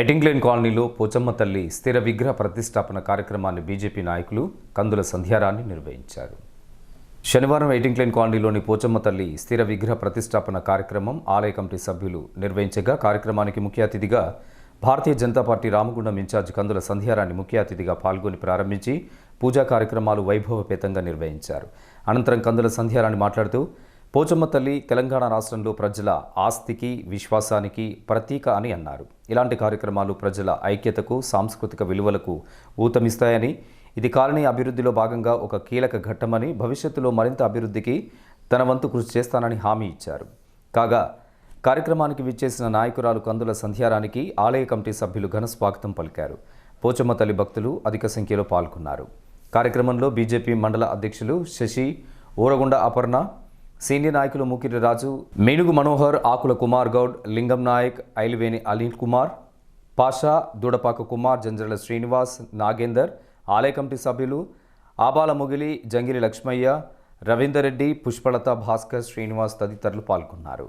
ఎటింగ్లేన్ కాలనీలో పోచమ్మ తల్లి స్థిర విగ్రహ ప్రతిష్టాపన కార్యక్రమాన్ని బీజేపీ నాయకులు కందుల సంధ్యారాన్ని నిర్వహించారు. శనివారం ఎయిటింగ్లేన్ కాలనీలోని పోచమ్మ తల్లి స్థిర విగ్రహ ప్రతిష్టాపన కార్యక్రమం ఆలయ కమిటీ సభ్యులు నిర్వహించగా కార్యక్రమానికి ముఖ్య అతిథిగా Bharatiya Janata Party Ramagundam in charge Kandula సంధ్యారాన్ని ముఖ్య అతిథిగా పాల్గొని ప్రారంభించి పూజా కార్యక్రమాలు వైభవపేతంగా నిర్వహించారు. అనంతరం కందుల సంధ్యారాన్ని మాట్లాడుతూ పోచమ్మ తల్లి తెలంగాణ రాష్ట్రంలో ప్రజల ఆస్తికి విశ్వాసానికి ప్రతీక అని అన్నారు. ఇలాంటి కార్యక్రమాలు ప్రజల ఐక్యతకు సాంస్కృతిక విలువలకు ఊతమిస్తాయని ఇది కాలనీ అభివృద్ధిలో భాగంగా ఒక కీలక ఘట్టమని భవిష్యత్తులో మరింత అభివృద్ధికి తన వంతు కృషి చేస్తానని హామీ ఇచ్చారు. కాగా కార్యక్రమానికి విచ్చేసిన నాయకురాలు కందుల సంధ్యారానికి ఆలయ కమిటీ సభ్యులు ఘన స్వాగతం పలికారు. పోచమ్మ తల్లి భక్తులు అధిక సంఖ్యలో పాల్గొన్నారు. కార్యక్రమంలో బీజేపీ మండల అధ్యక్షులు శశి ఊరగుండ అపర్ణ సీనియర్ నాయకులు ముకిరి రాజు మేనుగు మనోహర్ ఆకుల కుమార్ గౌడ్ లింగం నాయక్ ఐలివేని అనిల్ కుమార్ పాషా దూడపాక కుమార్ జంజరల శ్రీనివాస్ నాగేందర్ ఆలయ కమిటీ సభ్యులు ఆబాల ముగిలి జంగిరి లక్ష్మయ్య రవీందర్ రెడ్డి పుష్పలత భాస్కర్ శ్రీనివాస్ తదితరులు పాల్గొన్నారు.